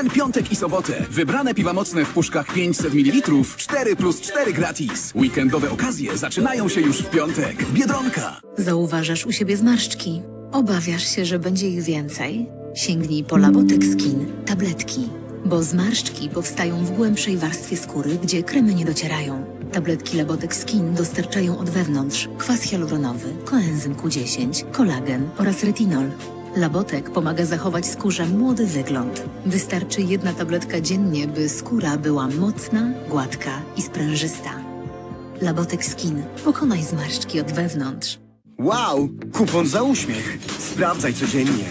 ten piątek i sobotę. Wybrane piwa mocne w puszkach 500 ml, 4 plus 4 gratis. Weekendowe okazje zaczynają się już w piątek. Biedronka. Zauważasz u siebie zmarszczki. Obawiasz się, że będzie ich więcej? Sięgnij po Labotek Skin, tabletki. Bo zmarszczki powstają w głębszej warstwie skóry, gdzie kremy nie docierają. Tabletki Labotek Skin dostarczają od wewnątrz kwas hialuronowy, koenzym Q10, kolagen oraz retinol. Labotek pomaga zachować skórze młody wygląd. Wystarczy jedna tabletka dziennie, by skóra była mocna, gładka i sprężysta. Labotek Skin. Pokonaj zmarszczki od wewnątrz. Wow, kupon za uśmiech. Sprawdzaj codziennie.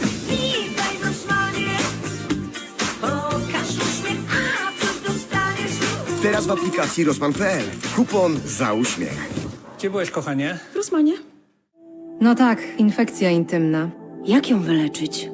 Teraz w aplikacji Rosman.pl. Kupon za uśmiech. Gdzie byłeś, kochanie? Rosmanie? No tak, infekcja intymna. Jak ją wyleczyć?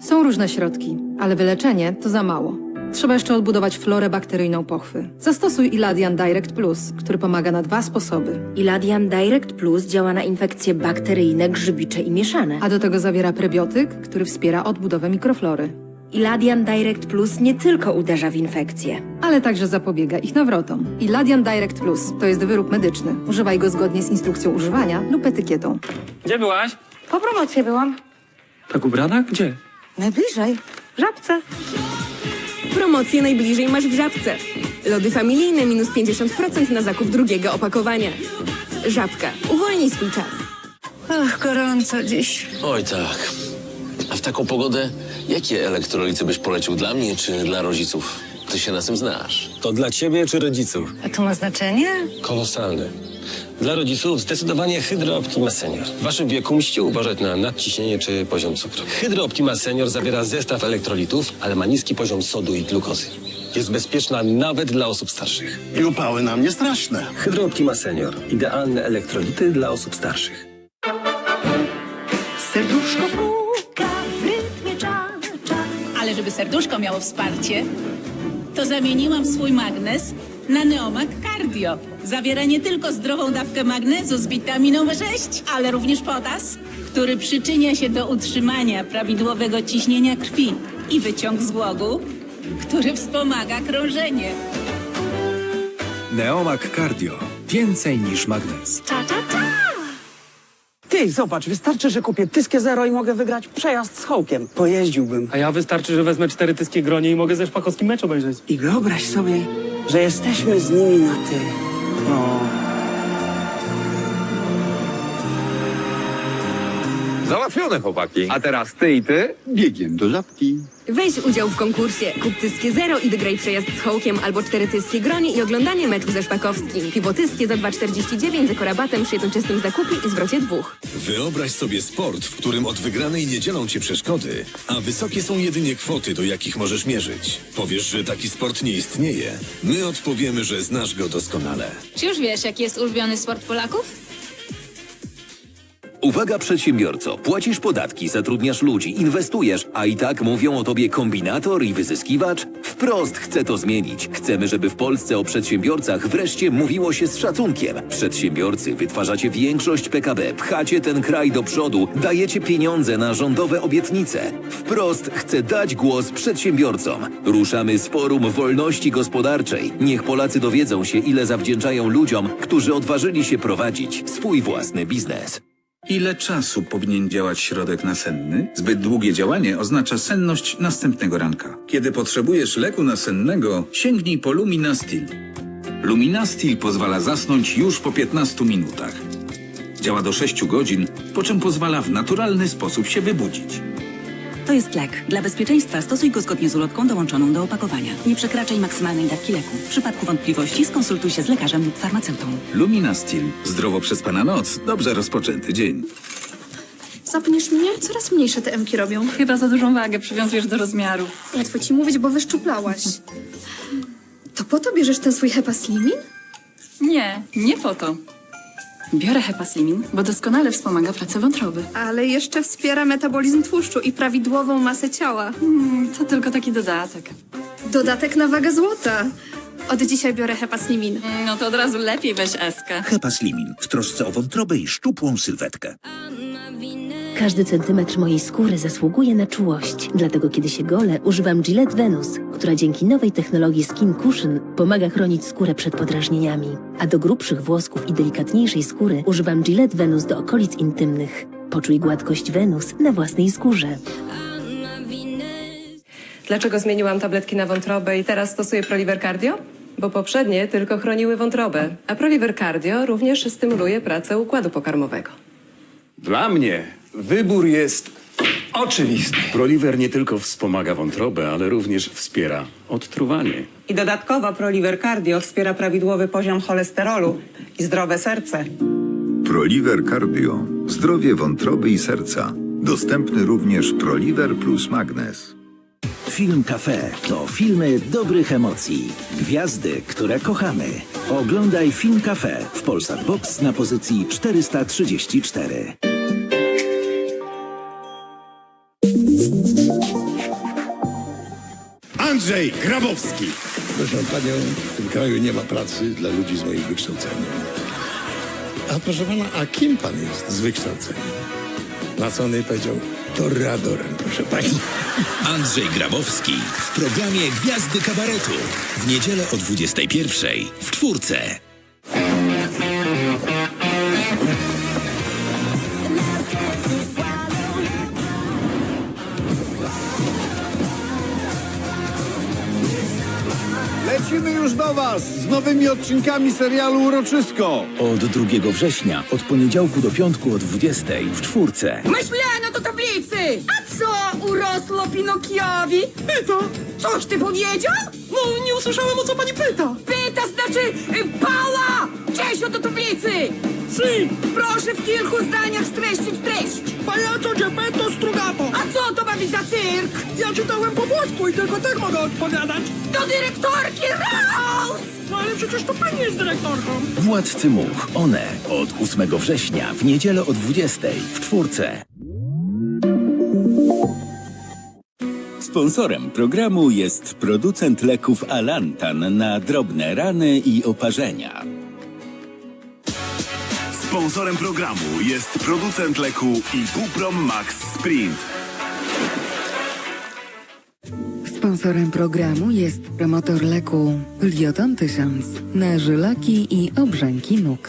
Są różne środki, ale wyleczenie to za mało. Trzeba jeszcze odbudować florę bakteryjną pochwy. Zastosuj Iladian Direct Plus, który pomaga na dwa sposoby. Iladian Direct Plus działa na infekcje bakteryjne, grzybicze i mieszane. A do tego zawiera prebiotyk, który wspiera odbudowę mikroflory. Iladian Direct Plus nie tylko uderza w infekcje. Ale także zapobiega ich nawrotom. Iladian Direct Plus to jest wyrób medyczny. Używaj go zgodnie z instrukcją używania lub etykietą. Gdzie byłaś? Po promocji byłam. Tak ubrana? Gdzie? Najbliżej. W Żabce. Promocje najbliżej masz w Żabce. Lody familijne minus 50% na zakup drugiego opakowania. Żabka. Uwolnij swój czas. Ach, gorąco dziś. Oj tak. A w taką pogodę jakie elektrolity byś polecił dla mnie czy dla rodziców? Ty się na tym znasz. To dla ciebie czy rodziców? A to ma znaczenie? Kolosalne. Dla rodziców zdecydowanie Hydro Optima Senior. W waszym wieku musicie uważać na nadciśnienie czy poziom cukru. Hydro Optima Senior zawiera zestaw elektrolitów, ale ma niski poziom sodu i glukozy. Jest bezpieczna nawet dla osób starszych. I upały na mnie straszne. Hydro Optima Senior. Idealne elektrolity dla osób starszych. Serduszko puka w rytmie cza, cza. Ale żeby serduszko miało wsparcie, to zamieniłam swój magnes na Neomak Cardio. Zawiera nie tylko zdrową dawkę magnezu z witaminą B6, ale również potas, który przyczynia się do utrzymania prawidłowego ciśnienia krwi i wyciąg złogu, który wspomaga krążenie. Neomak Cardio. Więcej niż magnes. Cza, cza, cza. Ty, zobacz, wystarczy, że kupię tyskie zero i mogę wygrać przejazd z Hołkiem. Pojeździłbym. A ja wystarczy, że wezmę cztery tyskie gronie i mogę ze szpakowskim mecz obejrzeć. I wyobraź sobie, że jesteśmy z nimi na ty. No. Załatwione, chłopaki. A teraz ty i ty biegiem do żabki. Weź udział w konkursie. Kup tyskie zero i wygraj przejazd z Hołkiem albo cztery tyskie gronie i oglądanie meczu ze Szpakowskim. Piwo tyskie za 2,49 z ekorabatem przy jednoczesnym zakupie i zwrocie dwóch. Wyobraź sobie sport, w którym od wygranej nie dzielą cię przeszkody, a wysokie są jedynie kwoty, do jakich możesz mierzyć. Powiesz, że taki sport nie istnieje. My odpowiemy, że znasz go doskonale. Czy już wiesz, jaki jest ulubiony sport Polaków? Uwaga przedsiębiorco, płacisz podatki, zatrudniasz ludzi, inwestujesz, a i tak mówią o tobie kombinator i wyzyskiwacz? Wprost chcę to zmienić. Chcemy, żeby w Polsce o przedsiębiorcach wreszcie mówiło się z szacunkiem. Przedsiębiorcy wytwarzacie większość PKB, pchacie ten kraj do przodu, dajecie pieniądze na rządowe obietnice. Wprost chcę dać głos przedsiębiorcom. Ruszamy z forum wolności gospodarczej. Niech Polacy dowiedzą się, ile zawdzięczają ludziom, którzy odważyli się prowadzić swój własny biznes. Ile czasu powinien działać środek nasenny? Zbyt długie działanie oznacza senność następnego ranka. Kiedy potrzebujesz leku nasennego, sięgnij po Luminastil. Luminastil pozwala zasnąć już po 15 minutach. Działa do 6 godzin, po czym pozwala w naturalny sposób się wybudzić. To jest lek. Dla bezpieczeństwa stosuj go zgodnie z ulotką dołączoną do opakowania. Nie przekraczaj maksymalnej dawki leku. W przypadku wątpliwości skonsultuj się z lekarzem lub farmaceutą. Luminastil. Zdrowo przespana noc, dobrze rozpoczęty dzień. Zapniesz mnie? Coraz mniejsze te emki robią. Chyba za dużą wagę przywiązujesz do rozmiaru. Łatwo ci mówić, bo wyszczuplałaś. To po to bierzesz ten swój hepaslimin? Nie, nie po to. Biorę hepaslimin, bo doskonale wspomaga pracę wątroby. Ale jeszcze wspiera metabolizm tłuszczu i prawidłową masę ciała. Hmm, to tylko taki dodatek. Dodatek na wagę złota. Od dzisiaj biorę hepaslimin. No to od razu lepiej weź eskę. Hepaslimin w trosce o wątrobę i szczupłą sylwetkę. Każdy centymetr mojej skóry zasługuje na czułość. Dlatego kiedy się golę, używam Gillette Venus, która dzięki nowej technologii Skin Cushion pomaga chronić skórę przed podrażnieniami. A do grubszych włosków i delikatniejszej skóry używam Gillette Venus do okolic intymnych. Poczuj gładkość Venus na własnej skórze. Dlaczego zmieniłam tabletki na wątrobę i teraz stosuję Proliver Cardio? Bo poprzednie tylko chroniły wątrobę, a Proliver Cardio również stymuluje pracę układu pokarmowego. Dla mnie wybór jest oczywisty. Proliver nie tylko wspomaga wątrobę, ale również wspiera odtruwanie. I dodatkowo Proliver Cardio wspiera prawidłowy poziom cholesterolu i zdrowe serce. Proliver Cardio. Zdrowie wątroby i serca. Dostępny również Proliver plus Magnes. Film Cafe to filmy dobrych emocji. Gwiazdy, które kochamy. Oglądaj Film Cafe w Polsat Box na pozycji 434. Andrzej Grabowski. Proszę panią, w tym kraju nie ma pracy dla ludzi z moim wykształceniem. A proszę pana, a kim pan jest z wykształceniem? Na co on jej powiedział? Torradorem, proszę pani. Andrzej Grabowski w programie Gwiazdy Kabaretu. W niedzielę o 21 w czwórce. Lecimy już do Was z nowymi odcinkami serialu Uroczysko. Od 2 września, od poniedziałku do piątku o 20 w czwórce. Myślano do tablicy! A co urosło Pinokiowi? Pyta. Coś ty powiedział? No, nie usłyszałem o co pani pyta. Pyta znaczy y, pała! Czesio do tablicy! Si! Proszę w kilku zdaniach streścić treść. Pajaco Geppetto Strugato. A co to ma być za cyrk? Ja czytałem po włosku i tylko tak mogę odpowiadać. Do dyrektorki Raus! No ale przecież to pani jest dyrektorką. Władcy Much, one od 8 września w niedzielę o 20 w czwórce. Sponsorem programu jest producent leków Alantan na drobne rany i oparzenia. Sponsorem programu jest producent leku Ibuprom Max Sprint. Sponsorem programu jest promotor leku Lioton 1000 na żylaki i obrzęki nóg.